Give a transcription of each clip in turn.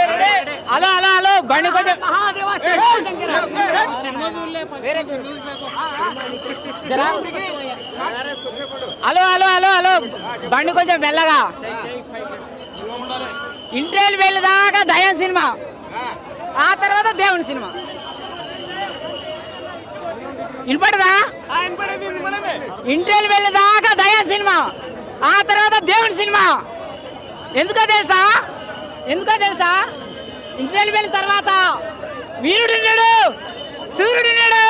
Hello hello hello బండి కొంచెం. Hello hello hello hello. బండి కొంచెం మెల్లగా. ఇంటర్వ్యూ వెళ్ళేదాకా దయం సినిమా. ఆ తర్వాత దేవుని సినిమా. వినపడదా? ఇంటర్వ్యూ వెళ్ళేదాకా దయా సినిమా. ఆ తర్వాత దేవుని సినిమా. ఎందుకో తెలుసా? ఎందుకో తెలుసా? ఇంటర్వెల్ వెళ్ళిన తర్వాత వీరుడున్నాడు ధీరుడు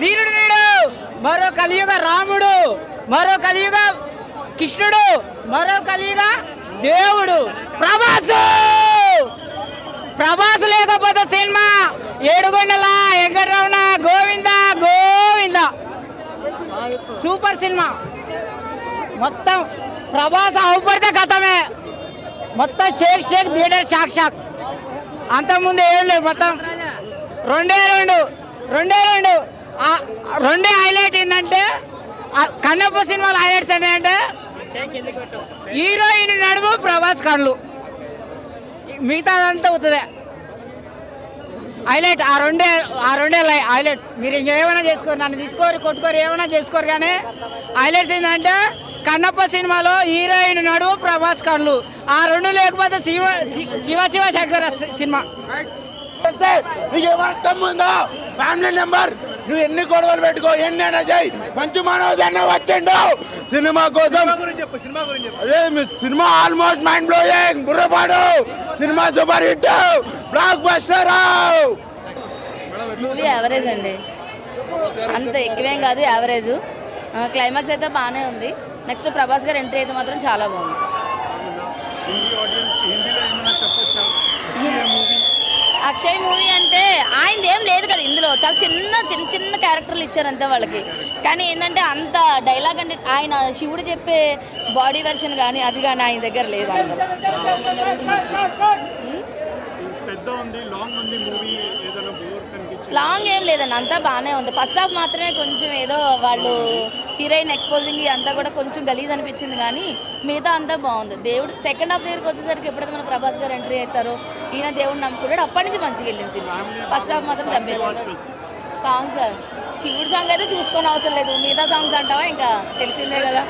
ధీరుడున్నాడు మరో కలియుగ రాముడు మరో కలియుగ కృష్ణుడు మరో కలియుగ దేవుడు. ప్రభాసు! ప్రభాస్ లేకపోతే సినిమా ఏడుగొండల వెంకటరమణ గోవింద గోవింద. Super cinema. మొత్తం ప్రభాస్ అవుపడితే గతమే మొత్తం shake shake theatre shock shock. అంతకుముందు ఏం లేదు మొత్తం. రెండే రెండు రెండే రెండు. రెండే హైలైట్ ఏంటంటే కన్నప్ప సినిమాలో హైలైట్స్ ఏంటంటే హీరోయిన్ నడుము ప్రభాస్ కళ్ళు. మిగతాదంతా అవుతుంది హైలైట్ ఆ రెండే ఆ రెండే లై హైలైట్ మీరు ఇంకేమైనా చేసుకోరు నన్ను తిట్టుకోరు కొట్టుకోరు ఏమైనా చేసుకోరు కానీ హైలైట్స్ ఏంటంటే కన్నప్ప సినిమాలో హీరోయిన్ నడువు ప్రభాస్ కళ్ళు. ఆ రెండు లేకపోతే శివ శివ శివ శంకర్ సినిమా. చేస్తే నీకు ఏమైనా తమ్ముందా ఫ్యామిలీ నెంబర్ నువ్వు ఎన్ని గొడవలు పెట్టుకో ఎన్ని అయినా చేయి. మంచి మనోజ్ అన్న వచ్చిండు. సినిమా కోసం. Cinema almost mind blowing బుర్రపాడు. Cinema super hit blockbuster movie average అండి. అంత ఎక్కువేం కాదు యావరేజ్ క్లైమాక్స్ అయితే బాగానే ఉంది. నెక్స్ట్ ప్రభాస్ గారు ఎంట్రీ అయితే మాత్రం చాలా బాగుంది. అక్షయ్ మూవీ? అంటే ఆయన ఏం లేదు కదా ఇందులో. చాలా చిన్న చిన్న చిన్న క్యారెక్టర్లు ఇచ్చారు అంతే వాళ్ళకి. కానీ ఏంటంటే అంత డైలాగ్ అంటే ఆయన శివుడు చెప్పే బాడీ వెర్షన్ కానీ అది కానీ ఆయన దగ్గర లేదు అందులో. లాంగ్ ఏం లేదండి అంతా బాగానే ఉంది. ఫస్ట్ హాఫ్ మాత్రమే కొంచెం ఏదో వాళ్ళు హీరోయిన్ ఎక్స్పోజింగ్ అంతా కూడా కొంచెం గలీజ్ అనిపించింది కానీ మిగతా అంతా బాగుంది దేవుడు సెకండ్ హాఫ్ దగ్గరికి వచ్చేసరికి ఎప్పుడైతే మన ప్రభాస్ గారు ఎంట్రీ అవుతారో ఈయన దేవుడు నమ్ముకున్నాడు అప్పటి నుంచి మంచిగా వెళ్ళింది సినిమా ఫస్ట్ హాఫ్ మాత్రం దబ్బేసింది సాంగ్స్ శివుడు సాంగ్ అయితే చూసుకోని అవసరం లేదు మిగతా సాంగ్స్ అంటావా ఇంకా తెలిసిందే కదా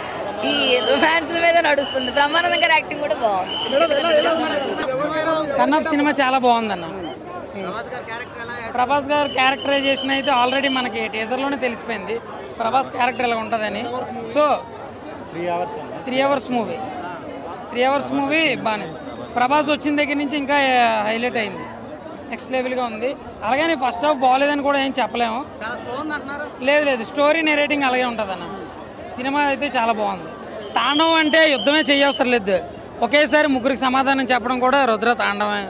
ఈ రొమాన్స్ మీద నడుస్తుంది బ్రహ్మానందం గారి యాక్టింగ్ కూడా బాగుంది కన్నప్ సినిమా చాలా బాగుందన్న ప్రభాస్ గారు క్యారెక్టరైజేషన్ అయితే ఆల్రెడీ మనకి టీజర్లోనే తెలిసిపోయింది. ప్రభాస్ క్యారెక్టర్ ఎలా ఉంటుందని. So three hours three hours movie three hours movie బాగానే ప్రభాస్ వచ్చిన దగ్గర నుంచి ఇంకా హైలైట్ అయింది. నెక్స్ట్ లెవెల్గా ఉంది. అలాగని ఫస్ట్ హాఫ్ బాగాలేదని కూడా ఏం చెప్పలేము. లేదు లేదు. స్టోరీ నెరేటింగ్ అలాగే ఉంటుంది అన్న సినిమా అయితే చాలా బాగుంది. తాండవం అంటే యుద్ధమే చేయవసరం లేదు. ఒకేసారి ముగ్గురికి సమాధానం చెప్పడం కూడా రుద్ర తాండవమే.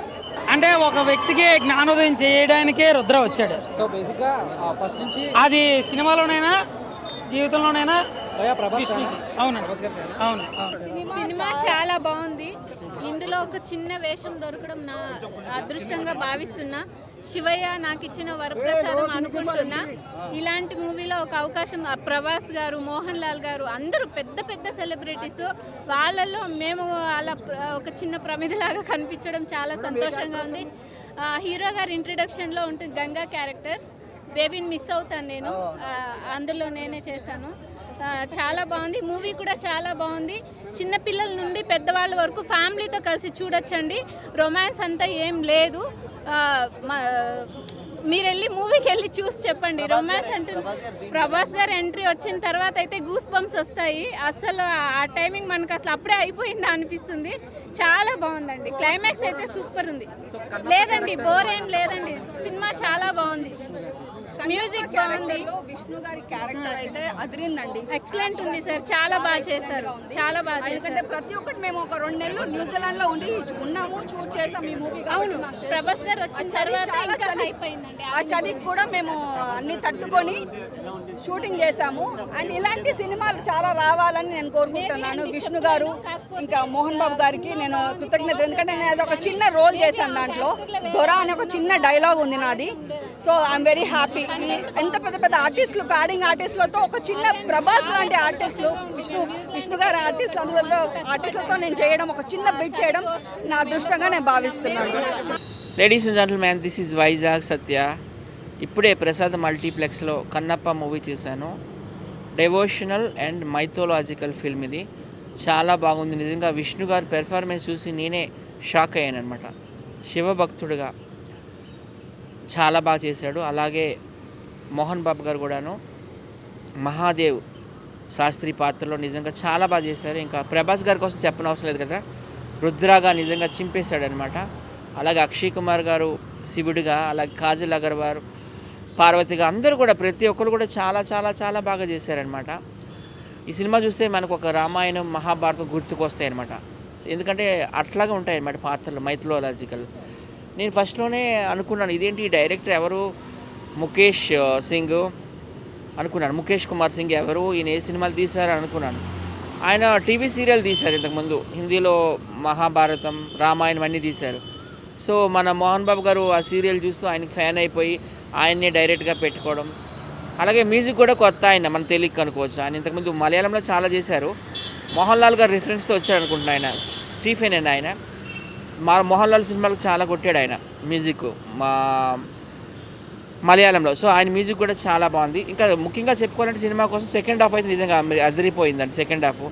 అంటే ఒక వ్యక్తికి జ్ఞానోదయం చేయడానికే రుద్ర వచ్చాడు. సో బేసిక్గా ఫస్ట్ నుంచి అది సినిమాలోనైనా జీవితంలోనైనా అవునండి. అవును అవును. సినిమా చాలా బాగుంది. ఇందులో ఒక చిన్న వేషం దొరకడం నా అదృష్టంగా భావిస్తున్నా. శివయ్య నాకు ఇచ్చిన వరప్రసాదం అనుకుంటున్నా. ఇలాంటి మూవీలో ఒక అవకాశం ప్రభాస్ గారు మోహన్ లాల్ గారు అందరూ పెద్ద పెద్ద సెలబ్రిటీస్. వాళ్ళల్లో మేము అలా ఒక చిన్న ప్రమిదిలాగా కనిపించడం చాలా సంతోషంగా ఉంది. హీరో గారి ఇంట్రడక్షన్లో ఉంటుంది గంగా క్యారెక్టర్. బేబీని మిస్ అవుతాను నేను. అందులో నేనే చేశాను. చాలా బాగుంది. మూవీ కూడా చాలా బాగుంది. చిన్నపిల్లల నుండి పెద్దవాళ్ళ వరకు ఫ్యామిలీతో కలిసి చూడొచ్చండి. రొమాన్స్ అంతా ఏం లేదు. మీరు వెళ్ళి మూవీకి వెళ్ళి చూసి చెప్పండి. రొమాన్స్ అంటే ప్రభాస్ గారు ఎంట్రీ వచ్చిన తర్వాత అయితే గూస్ బంప్స్ వస్తాయి. అసలు ఆ టైమింగ్ మనకు అసలు అప్పుడే అయిపోయిందా అనిపిస్తుంది. చాలా బాగుందండి. క్లైమాక్స్ అయితే సూపర్ ఉంది. లేదండి బోర్ ఏం లేదండి. సినిమా చాలా బాగుంది. మ్యూజిక్ బాగుంది. విష్ణు గారి క్యారెక్టర్ అయితే అదిరిందండి. ఎక్సలెంట్ ఉంది సార్ చాలా బాగా చేశారు. చాలా బాగా చేశారు. ప్రతి ఒక్కటి మేము ఒక రెండు నెలలు న్యూజిలాండ్లో ఉండి ఉన్నాము షూట్ చేసాం ఈ మూవీ అవును ప్రభాస్ గారు వచ్చిన తర్వాత ఇంకా హైప్ అయిందండి ఆ చలికి కూడా మేము అన్ని తట్టుకొని షూటింగ్ చేశాము. అండ్ ఇలాంటి సినిమాలు చాలా రావాలని నేను కోరుకుంటున్నాను. విష్ణు గారు ఇంకా మోహన్ బాబు గారికి నేను కృతజ్ఞత. ఎందుకంటే నేను అది ఒక చిన్న రోల్ చేశాను దాంట్లో. దొర అనే ఒక చిన్న డైలాగ్ ఉంది నాది. సో ఐఎమ్ వెరీ హ్యాపీ ఎంత పెద్ద పెద్ద ఆర్టిస్టులు ప్యాడింగ్ ఆర్టిస్టులతో ఒక చిన్న ప్రభాస్ లాంటి ఆర్టిస్టులు విష్ణు విష్ణు గారి ఆర్టిస్టులు అందులో ఆర్టిస్టులతో నేను చేయడం ఒక చిన్న బిట్ చేయడం నా అదృష్టంగా నేను భావిస్తున్నాను. Ladies and gentlemen this is Vizag Satya ఇప్పుడే ప్రసాద్ మల్టీప్లెక్స్లో కన్నప్ప మూవీ చేశాను. డెవోషనల్ అండ్ మైథోలాజికల్ ఫిల్మ్ ఇది. చాలా బాగుంది. నిజంగా విష్ణు గారి పెర్ఫార్మెన్స్ చూసి నేనే షాక్ అయ్యాను అనమాట శివభక్తుడిగా చాలా బాగా చేశాడు. అలాగే మోహన్ బాబు గారు కూడాను మహాదేవ్ శాస్త్రి పాత్రలో నిజంగా చాలా బాగా చేశారు. ఇంకా ప్రభాస్ గారి కోసం చెప్పనవసరం లేదు కదా. రుద్రాగా నిజంగా చింపేశాడనమాట అలాగే అక్షయ్ కుమార్ గారు శివుడిగా అలాగే కాజల్ అగర్వాల్ పార్వతిగా అందరూ కూడా ప్రతి ఒక్కరు కూడా చాలా చాలా చాలా బాగా చేశారనమాట ఈ సినిమా చూస్తే మనకు ఒక రామాయణం మహాభారతం గుర్తుకొస్తాయి అనమాట ఎందుకంటే అట్లాగే ఉంటాయి అనమాట పాత్రలు మైథలాజికల్ నేను ఫస్ట్లోనే అనుకున్నాను ఇదేంటి డైరెక్టర్ ఎవరు? ముఖేష్ సింగ్ అనుకున్నాను. ముఖేష్ కుమార్ సింగ్ ఎవరు? ఈయన ఏ సినిమాలు తీశారు అనుకున్నాను. ఆయన టీవీ సీరియల్ తీశారు ఇంతకుముందు. హిందీలో మహాభారతం రామాయణం అన్నీ తీశారు. సో మన మోహన్ బాబు గారు ఆ సీరియల్ చూస్తూ ఆయనకి ఫ్యాన్ అయిపోయి ఆయన్ని డైరెక్ట్గా పెట్టుకోవడం. అలాగే మ్యూజిక్ కూడా కొత్త ఆయన మన తెలియక అనుకోవచ్చు. ఆయన ఇంతకుముందు మలయాళంలో చాలా చేశారు. మోహన్ లాల్ గారు రిఫరెన్స్తో వచ్చాడు అనుకుంటున్నా ఆయన. స్టీఫెన్ అండి ఆయన. మా మోహన్ లాల్ సినిమాలకు చాలా కొట్టాడు ఆయన మ్యూజిక్ మా మలయాళంలో. సో ఆయన మ్యూజిక్ కూడా చాలా బాగుంది. ఇంకా ముఖ్యంగా చెప్పుకోవాలంటే సినిమా కోసం సెకండ్ హాఫ్ అయితే నిజంగా అదిరిపోయిందండి సెకండ్ హాఫ్.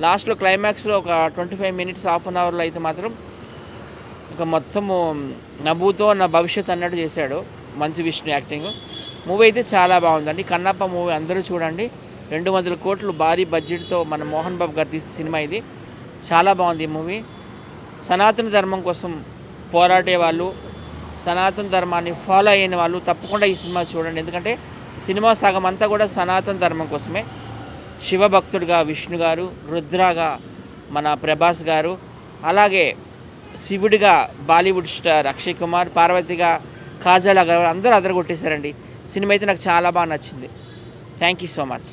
లాస్ట్లో క్లైమాక్స్లో ఒక twenty five minutes half an అవర్లో అయితే మాత్రం ఇంకా మొత్తము నవ్వుతో నా భవిష్యత్ అన్నట్టు చేశాడు. మంచు విష్ణు యాక్టింగ్. మూవీ అయితే చాలా బాగుందండి. కన్నప్ప మూవీ అందరూ చూడండి. రెండు వందల కోట్లు భారీ బడ్జెట్తో మన మోహన్ బాబు గారు తీసిన సినిమా ఇది. చాలా బాగుంది ఈ మూవీ సనాతన ధర్మం కోసం పోరాడే వాళ్ళు సనాతన ధర్మాన్ని ఫాలో అయిన వాళ్ళు తప్పకుండా ఈ సినిమా చూడండి. ఎందుకంటే సినిమా సగం అంతా కూడా సనాతన ధర్మం కోసమే. శివభక్తుడిగా విష్ణు గారు రుద్రాగా మన ప్రభాస్ గారు అలాగే శివుడిగా బాలీవుడ్ స్టార్ అక్షయ్ కుమార్ పార్వతిగా కాజల్ అగర్వాల్ అందరూ అదరగొట్టేశారండి. సినిమా అయితే నాకు చాలా బాగా నచ్చింది. Thank you so much